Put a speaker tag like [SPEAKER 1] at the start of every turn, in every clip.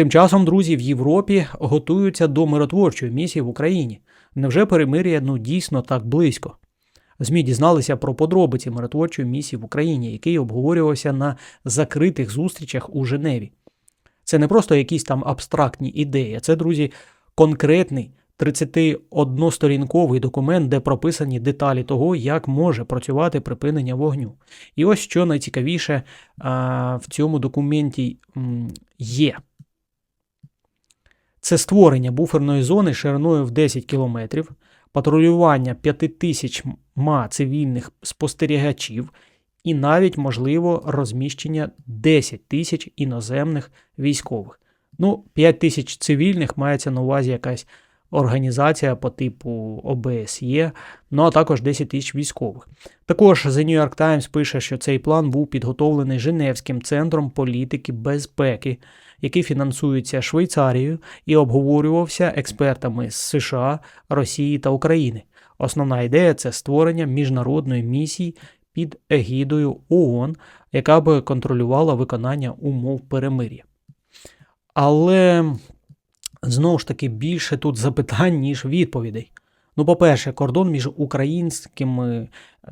[SPEAKER 1] Тим часом, друзі, в Європі готуються до миротворчої місії в Україні. Невже перемир'я ну дійсно так близько? ЗМІ дізналися про подробиці миротворчої місії в Україні, який обговорювався на закритих зустрічах у Женеві. Це не просто якісь там абстрактні ідеї, це, друзі, конкретний 31-сторінковий документ, де прописані деталі того, як може працювати припинення вогню. І ось що найцікавіше а, в цьому документі є. Це створення буферної зони шириною в 10 кілометрів, патрулювання 5 тисяч ма цивільних спостерігачів і навіть можливо розміщення 10 тисяч іноземних військових. Ну, 5 тисяч цивільних мається на увазі якась організація по типу ОБСЄ, ну а також 10 тисяч військових. Також The New York Times пише, що цей план був підготовлений Женевським центром політики безпеки, який фінансується Швейцарією і обговорювався експертами з США, Росії та України. Основна ідея це створення міжнародної місії під егідою ООН, яка би контролювала виконання умов перемир'я. Але знову ж таки більше тут запитань, ніж відповідей. Ну, по-перше, кордон між українськими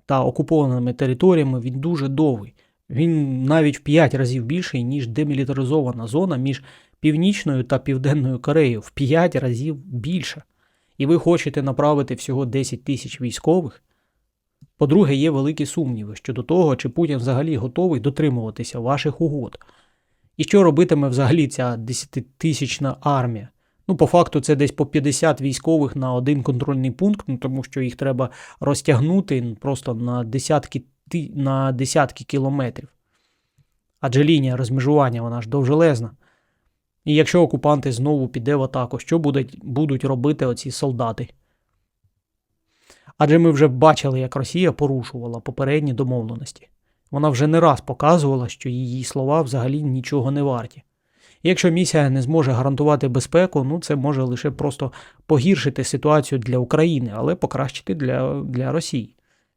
[SPEAKER 1] та окупованими територіями він дуже довгий. Він навіть в 5 разів більший, ніж демілітаризована зона між Північною та Південною Кореєю. В 5 разів більше. І ви хочете направити всього 10 тисяч військових. По-друге, є великі сумніви щодо того, чи Путін взагалі готовий дотримуватися ваших угод. І що робитиме взагалі ця 10-тисячна армія? Ну, по факту, це десь по 50 військових на один контрольний пункт, ну, тому що їх треба розтягнути просто на десятки, на десятки кілометрів. Адже лінія розмежування вона ж довжелезна. І якщо окупанти знову піде в атаку, що будуть, будуть робити оці солдати? Адже ми вже бачили, як Росія порушувала попередні домовленості. Вона вже не раз показувала, що її слова взагалі нічого не варті. Якщо місія не зможе гарантувати безпеку, ну це може лише просто погіршити ситуацію для України, але покращити для, для Росії.